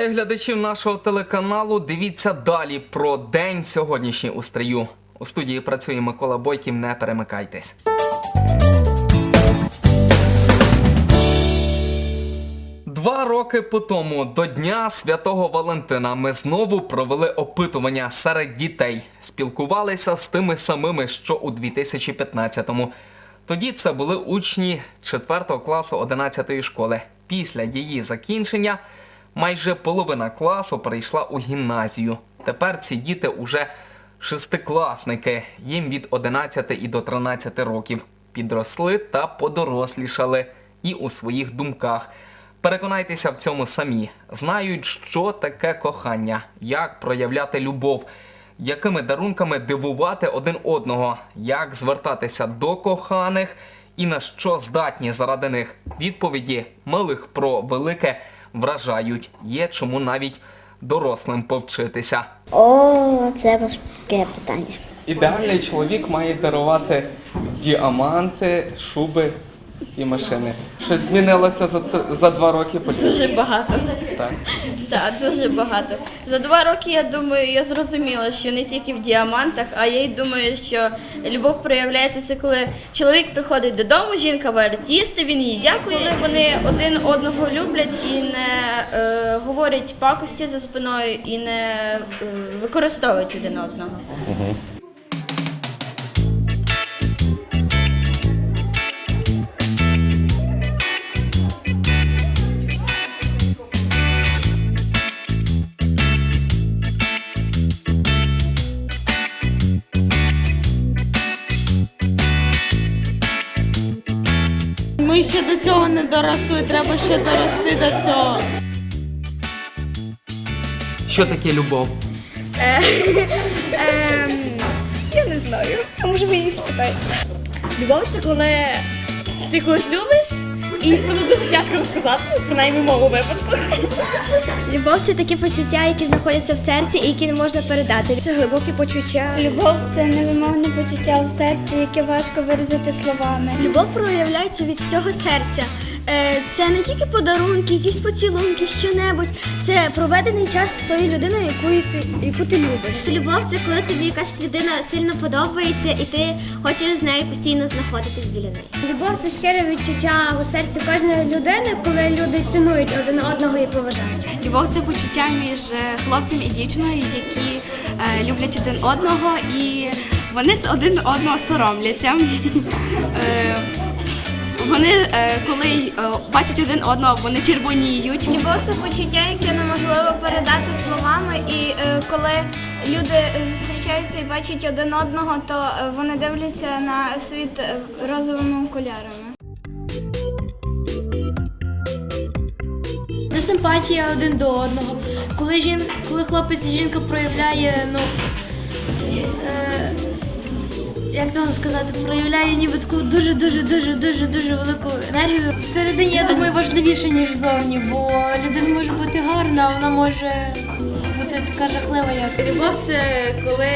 Вітаю глядачів нашого телеканалу. Дивіться далі про день сьогоднішній у стрию. У студії працює Микола Бойків. Не перемикайтесь. Два роки по тому до Дня Святого Валентина ми знову провели опитування серед дітей. Спілкувалися з тими самими, що у 2015-му. Тоді це були учні 4 класу 11 школи. Після її закінчення майже половина класу перейшла у гімназію. Тепер ці діти уже шестикласники. Їм від 11 і до 13 років. Підросли та подорослішали і у своїх думках. Переконайтеся в цьому самі. Знають, що таке кохання, як проявляти любов, якими дарунками дивувати один одного, як звертатися до коханих і на що здатні заради них. Відповіді малих про велике вражають. Є чому навіть дорослим повчитися. О, це важке питання. Ідеальний чоловік має дарувати діаманти, шуби і машини. Щось змінилося за, за два роки по Дуже багато. Так. Так, дуже багато. За два роки я думаю, я зрозуміла, що не тільки в діамантах, а я й думаю, що любов проявляється це коли чоловік приходить додому, жінка варить їсти, він їй дякує. Коли вони один одного люблять і не е, говорять пакості за спиною і не е, використовують один одного. Ми ще до цього не доросли, треба ще дорости до цього. Що таке любов? Я не знаю. А може ви її спитаєте? Любов це коли ти когось любиш, і воно дуже тяжко розказати, принаймні в моєму випадку. Любов це такі почуття, які знаходяться в серці і які не можна передати. Це глибокі почуття. Любов це невимовне почуття в серці, яке важко виразити словами. Любов проявляється від всього серця. Е, Це не тільки подарунки, якісь поцілунки, що-небудь. Це проведений час з тою людиною, яку ти, яку ти любиш. Любов це коли тобі якась людина сильно подобається, і ти хочеш з нею постійно знаходитись біля неї. Любов це щире відчуття у серці кожної людини, коли люди цінують один одного і поважають. Любов це почуття між е, хлопцем і дівчиною, які е, люблять один одного і вони з один одного соромляться. Вони, е, коли е, бачать один одного, вони червоніють. Любов це почуття, яке неможливо передати словами. І е, коли люди зустрічаються і бачать один одного, то вони дивляться на світ розовими окулярами. Це симпатія один до одного. Коли жін, коли хлопець і жінка проявляє, ну е, як то вам сказати, проявляє ніби таку дуже дуже дуже дуже дуже велику енергію. Всередині, я думаю, важливіше, ніж зовні, бо людина може бути гарна, а вона може бути така жахлива, як. Любов це коли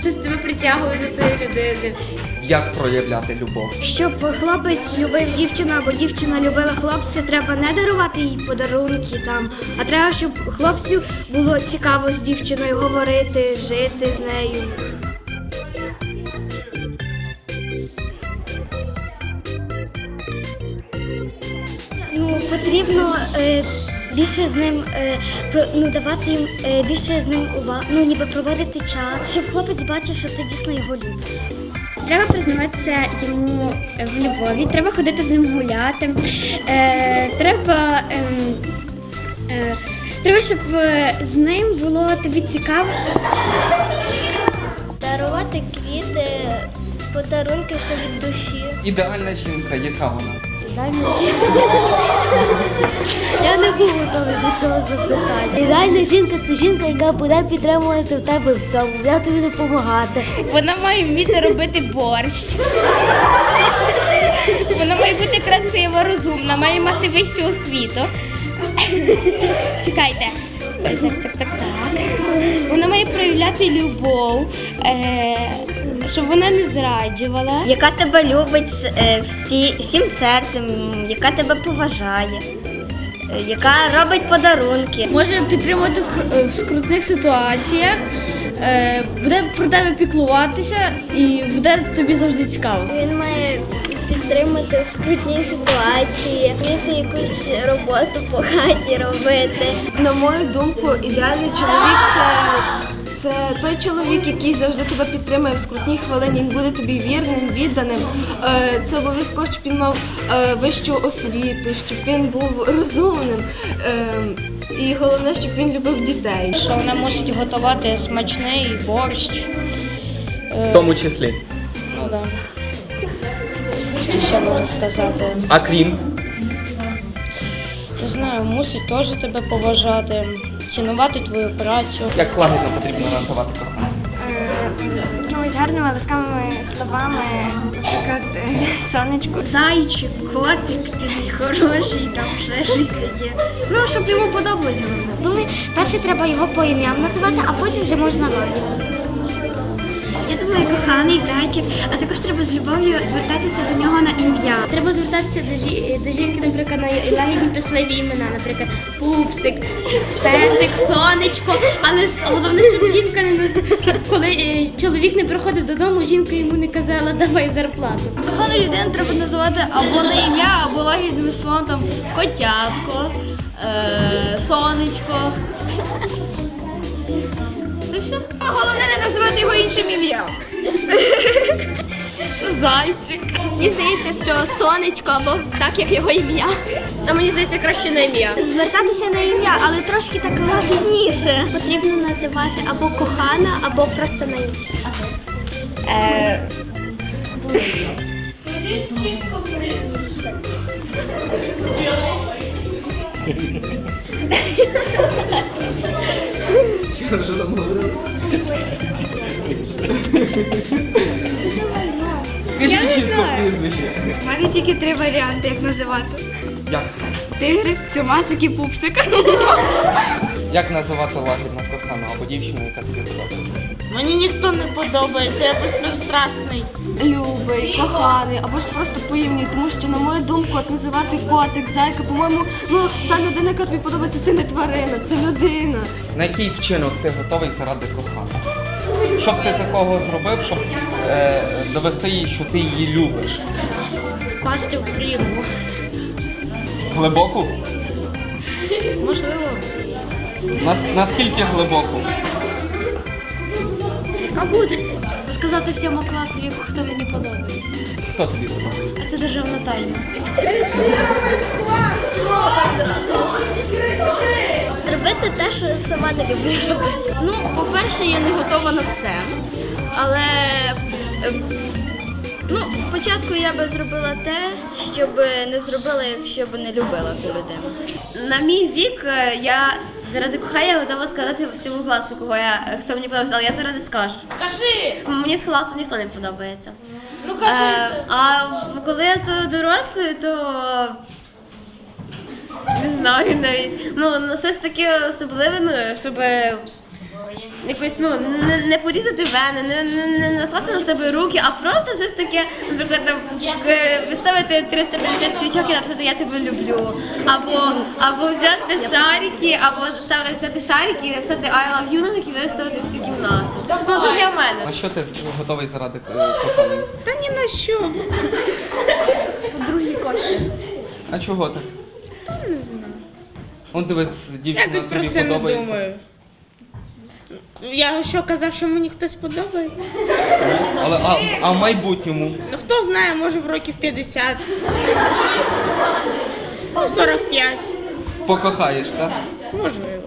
щось тебе притягує до цієї людини. Як проявляти любов? Щоб хлопець любив дівчину або дівчина любила хлопця, треба не дарувати їй подарунки там, а треба, щоб хлопцю було цікаво з дівчиною говорити, жити з нею. Потрібно е, більше з ним е, про, ну, давати їм е, більше з ним уваги, ну ніби проводити час, щоб хлопець бачив, що ти дійсно його любиш. Треба признаватися йому в любові, треба ходити з ним гуляти. Е, треба, ем, е, треба, щоб е, з ним було тобі цікаво. Дарувати квіти, подарунки, що від душі. Ідеальна жінка, яка вона? Я не був готовий до цього запитання. Ідеальна жінка це жінка, яка буде підтримувати в тебе всьому, буде тобі допомагати. Вона має вміти робити борщ. Вона має бути красива, розумна, має мати вищу освіту. Чекайте. Так, так, так, так. Вона має проявляти любов, е, щоб вона не зраджувала. Яка тебе любить е, всі, всім серцем, яка тебе поважає. е, яка робить подарунки. може підтримувати в, в скрутних ситуаціях, е, буде про тебе піклуватися і буде тобі завжди цікаво. Він має підтримати в скрутній ситуації, вміти якусь роботу по хаті робити. На мою думку, ідеальний чоловік це, це той чоловік, який завжди тебе підтримує в скрутній хвилині. Він буде тобі вірним, відданим. Е, Це обов'язково, щоб він мав е, вищу освіту, щоб він був розумним. Е, І головне, щоб він любив дітей. Що вона мусить готувати смачний борщ. В тому числі. Ну да. Що ще можу сказати? А крім Не знаю, мусить теж тебе поважати, цінувати твою працю. як лагідно потрібно називати кохання. Ну, з гарними ласкавими словами, наприклад, сонечко. Зайчик, котик, такий хороший, там ще щось таке. Ну, щоб йому подобалось головне. Думаю, перше треба його по ім'ям називати, а потім вже можна лагідно. Думаю, коханий зайчик, а також треба з любов'ю звертатися до нього на ім'я. Треба звертатися до, жі- до жінки, наприклад, на лагідні писливі імена, наприклад, пупсик, песик, сонечко. Але головне, щоб жінка не наз... коли е, чоловік не приходив додому, жінка йому не казала давай зарплату. Кохану людину треба називати або на ім'я, або лагідним словом там котятко, е, сонечко. Це все. Головне не іншим ім'ям. Мені здається, що сонечко або так, як його ім'я. А мені здається краще на ім'я. Звертатися на ім'я, але трошки так лагідніше. Потрібно називати або кохана, або просто на ім'я. Що там Скажіть чітко прізвище. У мене тільки три варіанти, як називати. Як? Тигрик, цимасик і пупсик. Як називати лагідно кохану або дівчину, яка тобі подобається? Мені ніхто не подобається, я безпристрасний. Любий, коханий, або ж просто по імені, тому що, на мою думку, от називати котик, зайка, по-моєму, ну та людина, яка тобі подобається, це не тварина, це людина. На який вчинок ти готовий заради коханої? Що б ти такого зробив, щоб е, довести їй, що ти її любиш? Пасти в прірву. Глибоку? Можливо. Нас, наскільки глибоку? Яка буде? Сказати всьому класові, хто мені подобається. Хто тобі подобається? Це державна тайна. Зробити те, що сама не люблю робити. Ну, по-перше, я не готова на все. Але е, ну, спочатку я би зробила те, що би не зробила, якщо б не любила ту людину. На мій вік е, я заради кохання готова сказати всьому класу, кого я хто мені подобається, але я зараз не скажу. Кажи! Мені з класу ніхто не подобається. Ну Е, а в- коли я стала дорослою, то не знаю навіть. Ну, ну, щось таке особливе, ну, щоб якось ну, не, не порізати вени, не, не, не накласти на себе руки, а просто щось таке, наприклад, там, е, виставити 350 свічок і написати Я тебе люблю. Або, або взяти шарики, або ставити- взяти шарики і написати I love you на них і виставити всю кімнату. Ну, це для мене. На що ти готовий заради е, коханої? Та ні на що. По другій кошти. А чого так? Он дивись, дівчина Якось про тобі це не подобається. думаю. Я що казав, що мені хтось подобається? Але а, а в майбутньому Ну хто знає, може в років 50. Ну, 45. покохаєш, так? Можливо.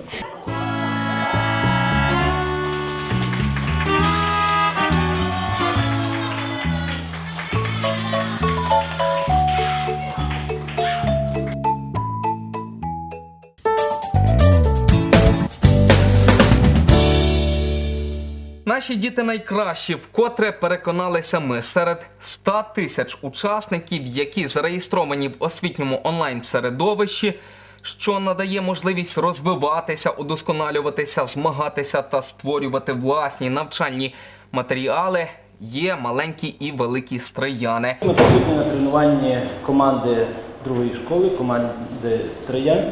Наші діти найкращі, вкотре переконалися ми серед 100 тисяч учасників, які зареєстровані в освітньому онлайн-середовищі, що надає можливість розвиватися, удосконалюватися, змагатися та створювати власні навчальні матеріали. Є маленькі і великі стрияни. Ми присутні на тренуванні команди другої школи команди Стрия,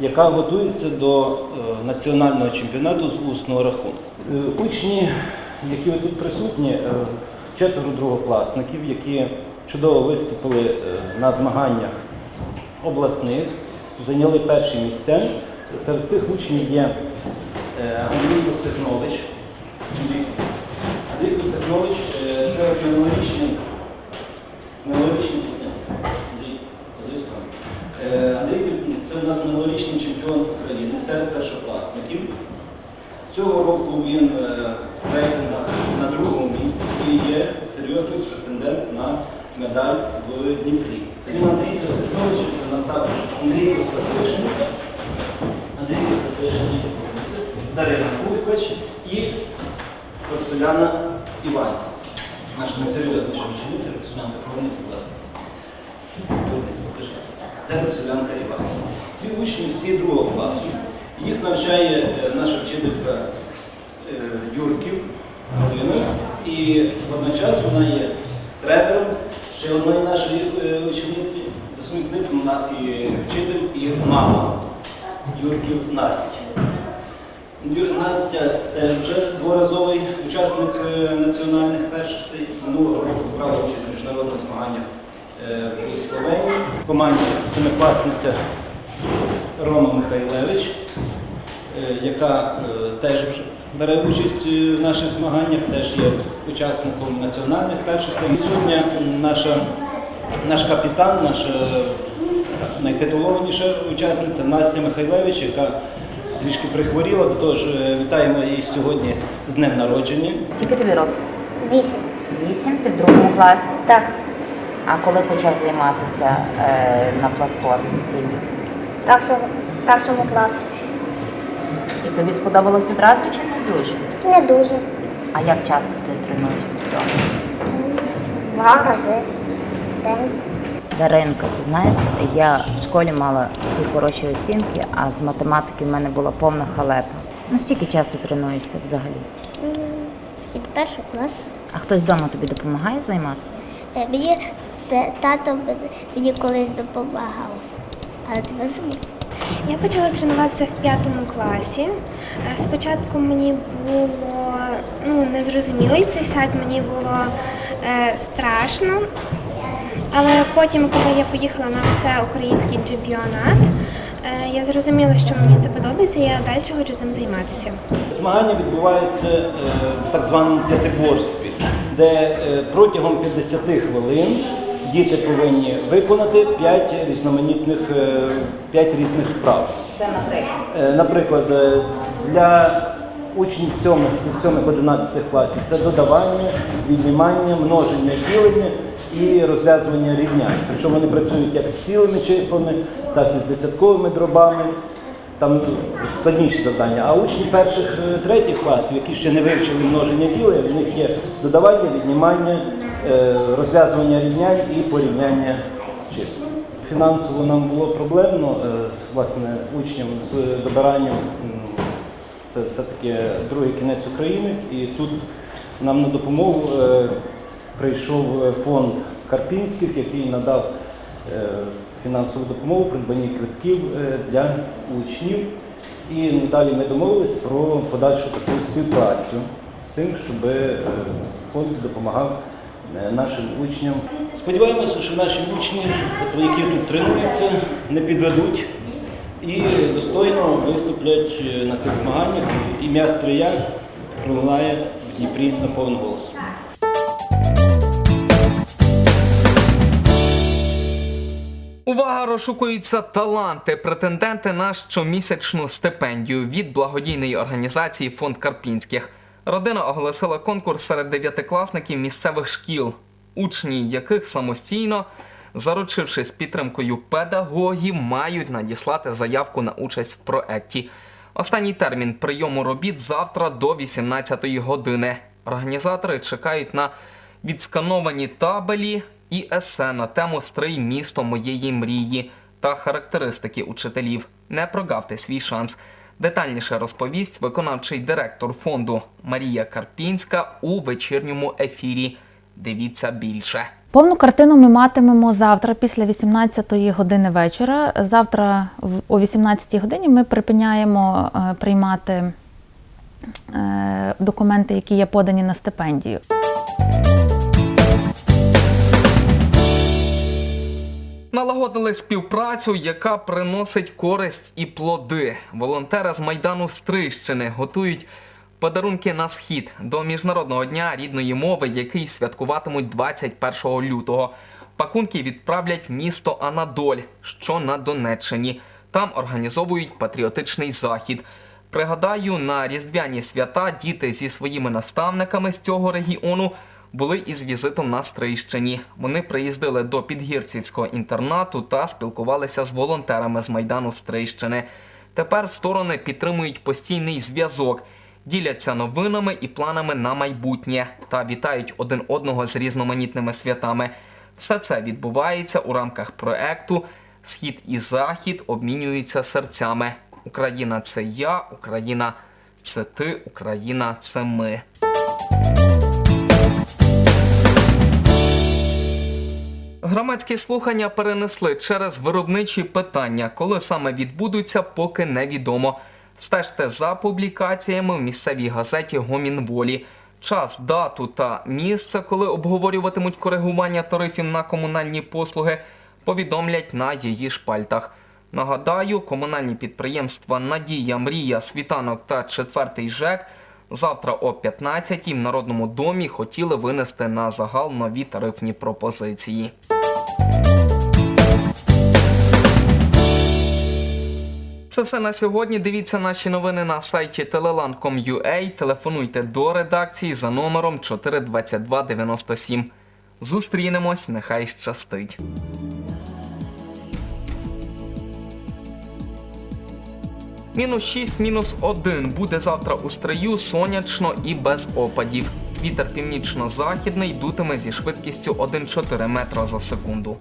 яка готується до е, національного чемпіонату з усного рахунку. Е, Учні, які тут присутні, е, четверо другокласників, які чудово виступили на змаганнях обласних, зайняли перші місця. Серед цих учнів є Андрій Костехнович. Андрій- е, це минулорічний Андрій, це у нас минулорічний серед першокласників. Цього року він е, в рейтингах на другому місці і є серйозний претендент на медаль в Дніпрі. Крім Андрія Костехновича, це у нас також Андрій Костасишин, Андрій Костасишин, Дарина Кухкач і Роксоляна Іванця. Наша найсерйозніша учениця Роксолянка, повернись, будь ласка. Це Роксолянка Іванця. Ці учні всі другого класу. Їх навчає е, наша вчителька е, Юрків Галина. І водночас вона є тренером ще одної нашої е, учениці. За сумісництвом і вчитель, і мама Юрків Насті. Юрій Настя теж вже дворазовий учасник національних першостей. Минулого року брала участь в міжнародних змаганнях у Словенії. В команді семикласниця Рома Михайлевич, яка е, теж бере участь е, в наших змаганнях, теж є учасником національних першостей. Відсутня наша, наш капітан, наша найтитулованіша учасниця Настя Михайлевич, яка трішки прихворіла, тож е, вітаємо її сьогодні з днем народження. Скільки тобі років? Вісім. Вісім, ти в другому класі. Так, А коли почав займатися е, на платформі цей вісім? першого, першому класу. І тобі сподобалось одразу чи не дуже? Не дуже. А як часто ти тренуєшся вдома? Два рази в день. Даринка, ти знаєш, я в школі мала всі хороші оцінки, а з математики в мене була повна халепа. Ну стільки часу тренуєшся взагалі? Від першого класу. А хтось вдома тобі допомагає займатися? Мені тато мені колись допомагав. Але тепер ні. Я почала тренуватися в п'ятому класі. Е, Спочатку мені було ну, незрозумілий цей сайт, мені було е, страшно. Але потім, коли я поїхала на всеукраїнський чемпіонат, е, я зрозуміла, що мені це подобається, і я далі хочу цим займатися. Змагання відбуваються е, в так званому п'ятиборстві, де е, протягом 50 хвилин діти повинні виконати 5 різноманітних, 5 різних вправ. Це наприклад. Е, Наприклад, е, для учнів 7-11 класів це додавання, віднімання, множення, ділення і розв'язування рівнянь. Причому вони працюють як з цілими числами, так і з десятковими дробами. Там складніші завдання. А учні перших е, третіх класів, які ще не вивчили множення ділення, в них є додавання, віднімання, е, розв'язування рівнянь і порівняння чисел. Фінансово нам було проблемно, е, власне, учням з добиранням. Це все-таки другий кінець України. І тут нам на допомогу е, прийшов е, фонд Карпінських, який надав е, фінансову допомогу, придбані квитків е, для учнів. І надалі ми домовились про подальшу таку співпрацю з тим, щоб е, фонд допомагав е, нашим учням. Сподіваємося, що наші учні, які тут тренуються, не підведуть і достойно виступлять е, на цих змаганнях. Ім'я Стрия пролунає в Дніпрі на повний голос. Увага, розшукуються таланти, претенденти на щомісячну стипендію від благодійної організації Фонд Карпінських. Родина оголосила конкурс серед дев'ятикласників місцевих шкіл, учні яких самостійно, заручившись підтримкою педагогів, мають надіслати заявку на участь в проекті. Останній термін прийому робіт завтра до 18-ї години. Організатори чекають на відскановані табелі і есе на тему Стрий місто моєї мрії та характеристики учителів. Не прогавте свій шанс. Детальніше розповість виконавчий директор фонду Марія Карпінська у вечірньому ефірі. Дивіться більше. Повну картину ми матимемо завтра після 18-ї години вечора. Завтра о 18-й годині ми припиняємо е, приймати е, документи, які є подані на стипендію. Налагодили співпрацю, яка приносить користь і плоди. Волонтери з майдану Стрищини готують подарунки на схід до міжнародного дня рідної мови, який святкуватимуть 21 лютого. Пакунки відправлять місто Анадоль, що на Донеччині. Там організовують патріотичний захід. Пригадаю, на різдвяні свята діти зі своїми наставниками з цього регіону були із візитом на Стрийщині. Вони приїздили до підгірцівського інтернату та спілкувалися з волонтерами з майдану Стрийщини. Тепер сторони підтримують постійний зв'язок, діляться новинами і планами на майбутнє та вітають один одного з різноманітними святами. Все це відбувається у рамках проекту Схід і Захід обмінюються серцями. Україна це я, Україна це ти, Україна це ми. Громадські слухання перенесли через виробничі питання. Коли саме відбудуться, поки невідомо. Стежте за публікаціями в місцевій газеті Гомін Волі. Час, дату та місце, коли обговорюватимуть коригування тарифів на комунальні послуги, повідомлять на її шпальтах. Нагадаю, комунальні підприємства Надія, Мрія, Світанок та Четвертий ЖЕК завтра о 15-й в Народному домі хотіли винести на загал нові тарифні пропозиції. Це все на сьогодні. Дивіться наші новини на сайті teleland.com.ua. Телефонуйте до редакції за номером 42297. Зустрінемось, нехай щастить. Мінус 6, мінус 1 буде завтра у стрию сонячно і без опадів. Вітер північно-західний дутиме зі швидкістю 1,4 метра за секунду.